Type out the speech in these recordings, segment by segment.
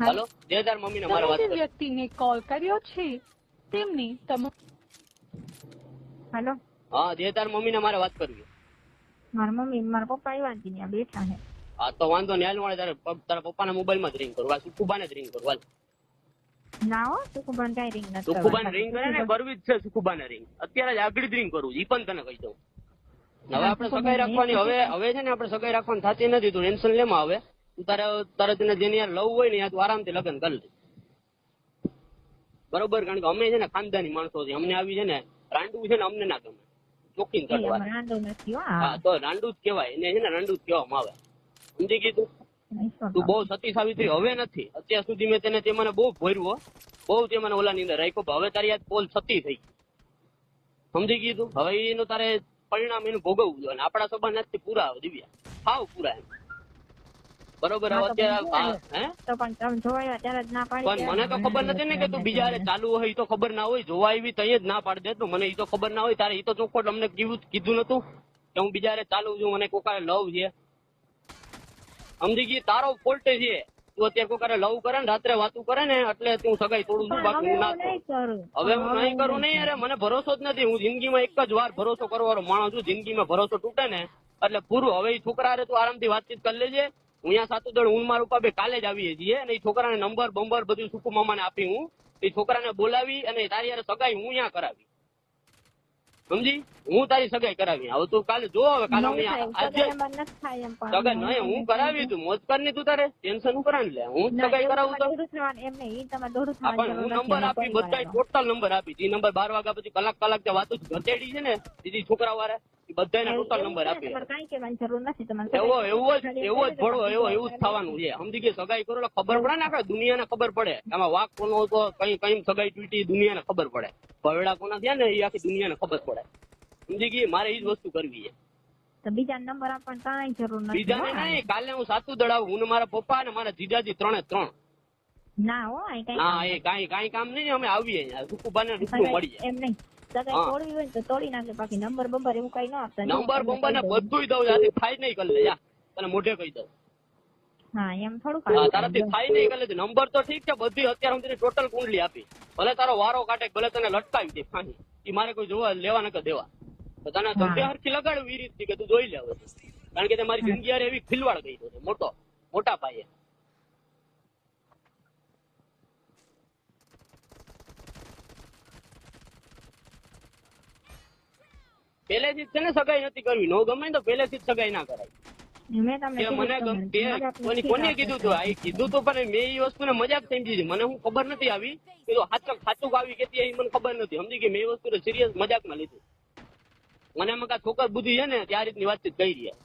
હાલો દેવદાર મમ્મીને મારે વાત કરો કરવી. વ્યક્તિને કોલ કર્યો છે. તેમની તમ હેલો. હા દેવદાર મમ્મીને મારે વાત કરવી. મારા મમ્મી મારા પપ્પા આવ્યા છે ત્યાં બેઠા છે. હા તો વાંધો નહીં હાલ તારે તારા પપ્પાના મોબાઈલમાં જ રિંગ કરું. આ સુખુબાને જ રિંગ કરું હાલ. ના હો સુકુબાન કઈ રિંગ નથી સુખુબાને રિંગ કરે ને કરવી જ છે સુખુબાને રિંગ અત્યારે જ આગળ જ રિંગ કરું ઈ પણ તને કહી દઉં. હવે આપણે સગાઈ રાખવાની હવે હવે છે ને આપણે સગાઈ રાખવાની થતી નથી તું ટેન્શન લેમાં હવે. તારે તારે તને જેની યાર લવ હોય ને યાર તું આરામથી લગ્ન કરી લે. બરોબર? કારણ કે અમે છે ને ખાનદાની માણસો છે અમને આવી છે ને રાંડવું છે ને અમને ના ગમે. ચોખ્ખી કરવા રાંડો હો તો રાંડુ જ કહેવાય. એને છે ને રાંડુ જ કહેવામાં આવે. સમજી ગઈ તું? બહુ સતી સાવિત્રી હવે નથી. અત્યાર સુધી મેં તેને તે મને બહુ ભર્યો બહુ તે મને ઓલાની અંદર રાખ્યો. હવે તારી યાદ પોલ સતી થઈ સમજી તું? હવે એનું તારે પરિણામ એનું ભોગવવું જોઈએ. અને આપણા સંબંધ નથી પૂરા આવે દિવ્યા. હાવ પૂરા એમ. બરોબર તો અત્યારે બીજું આ- હે? તો પણ તમે જોયા ત્યારે જ ના પાડી પણ મને તો ખબર નથી ને કે તું બીજા ચાલુ હોય તો ખબર ના હોય જોવા આવી તઈ જ ના પાડી દે તું મને એ તો ખબર ના હોય તારે એ તો ચોખ્ખો અમને કીધું નતું કે હું બીજા ચાલુ છું મને કોકારે લવ છે. સમજી ગઈ? તારો ફોલ્ટ છે. તું અત્યારે કોકારે લવ કરે ને રાત્રે વાતું કરે ને એટલે તું સગાઈ તોડું છું બાકી હું ના. હવે હું નહીં કરું નહીં અરે મને ભરોસો જ નથી. હું જિંદગીમાં એક જ વાર ભરોસો કરવાનો માણસ છું જિંદગીમાં ભરોસો તૂટે ને એટલે પૂરું. હવે ઈ છોકરા હારે તું આરામથી વાતચીત કરી લેજે. અહીંયા સાતું દળ હું મારું પાપે કાલે જ આવીએ છીએ અને એ છોકરાને નંબર બંબર બધું સુકુ મામાને આપી હું. એ છોકરાને બોલાવી અને તારી યાર સગાઈ હું અહીંયા કરાવી. સમજી? હું તારી સગાઈ કરાવી. હવે તું કાલે જો હવે કાલે સગાઈ નહીં હું કરાવી તું મોજ કરની તું તારે. ટેન્શન ઉપર લે. હું સગાઈ કરાવું તો. પણ હું નંબર આપી બધા ટોટલ નંબર આપી. જે નંબર બાર વાગ્યા પછી કલાક કલાક જે વાતો ઘટેડી છે ને બીજી છોકરા વાળા બધાને ટોટલ નંબર આપી કઈ કહેવાની જરૂર નથી. તમારે એવો એવો જ એવો જ ભણવો એવો એવું જ થવાનું છે. સમજી ગઈ સગાઈ કરો ખબર પડે ને દુનિયાને ખબર પડે. આમાં વાક કોનો હતો કઈ કઈ સગાઈ તૂટી દુનિયાને ખબર પડે. ભવેડા કોના થયા ને એ આખી દુનિયાને ખબર પડે. સમજી ગઈ? મારે એ જ વસ્તુ કરવી છે. તો બીજા નંબર આપવાની કાંઈ જરૂર નથી. બીજાને નહીં કાલે હું સાતું દડાવું. હું ને મારા પપ્પા અને મારા જીજાજી ત્રણે ત્રણ. ના હો કઈ ના એ કાંઈ કાંઈ કામ નહીં અમે આવીએ અહીંયા. સુકુબાને રૂપિયો મળી જાય. એમ નહીં. સગાઈ તોડવી હોય તો તોડી નાખે બાકી નંબર બંબર એવું કઈ ન આપતા. નંબર બંબર ને બધું દઉં. આથી થાય નહીં કરી લે જા તને મોઢે કહી દઉં. હા એમ થોડું તારાથી થાય નહીં કરી લેજે નંબર તો ઠીક છે બધી અત્યારે હું તને ટોટલ કુંડલી આપી. ભલે તારો વારો કાઢે ભલે તને લટકાવી દે ફાઈ. એ મારે કોઈ જોવા લેવા નકર દેવા. તો તને ધંધે હરખી લગાડું એ રીતથી કે તું જોઈ લે કારણ કે તે મારી જિંદગી એવી ખિલવાડ ગઈ છે મોટો મોટા પાયે. પહેલેથી જ છે ને સગાઈ નથી કરવી. નો ગમે તો પહેલેથી જ સગાઈ ના કરાય. મને કીધું કોની તું આ તો પણ મેં એ વસ્તુને મજાક સમજી મને હું ખબર નથી આવી. સાચું આવી કેતી એ મને ખબર નથી. સમજી કે મેં એ વસ્તુને સિરિયસ મજાકમાં લીધું. મને એમ કે છોકર બુદ્ધિ છે ને ત્યાં રીતની વાતચીત કરી રહ્યા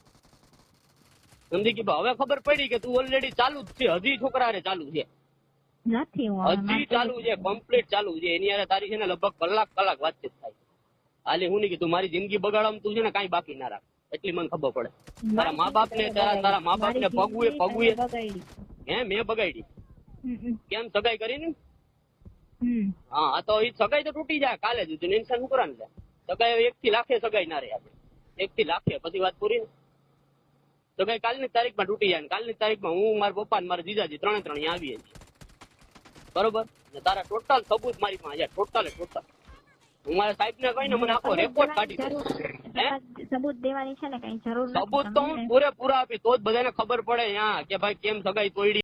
સમજી કે હવે ખબર પડી કે તું ઓલરેડી ચાલુ જ છે. હજી છોકરા હારે ચાલુ છે. હજી ચાલુ છે કમ્પ્લીટ ચાલુ છે. એની હારે તારી છે ને લગભગ કલાક કલાક વાતચીત થાય હાલે હું નહીં કીધું મારી જિંદગી બગાડવામાં તું છે ને કાંઈ બાકી ના રાખ. એટલી મને ખબર પડે. તારા મા બાપ ને તારા તારા મા બાપ ને પગવું પગવું હે મેં બગાડી. કેમ સગાઈ કરીને. હા આ તો સગાઈ તો તૂટી જાય કાલે જ ટેન્શન શું કરવાનું સગાઈ એક થી લાખે સગાઈ ના રહે આપણે. એક થી લાખે પછી વાત પૂરી ને? સગાઈ કાલની તારીખમાં તૂટી જાય ને કાલની તારીખમાં હું મારા પપ્પા ને મારા જીજાજી ત્રણે ત્રણ આવીએ છીએ. બરોબર? ને તારા ટોટલ સબૂત મારી પાસે ટોટલ ટોટલ મારા સાહેબ ને કહીને મને આખો રેકોર્ડ કાઢી સબૂત દેવાની છે ને કઈ જરૂર સબૂત તો હું પૂરેપૂરા આપી તો જ બધાને ખબર પડે અહીંયા કે ભાઈ કેમ સગાઈ તોડી.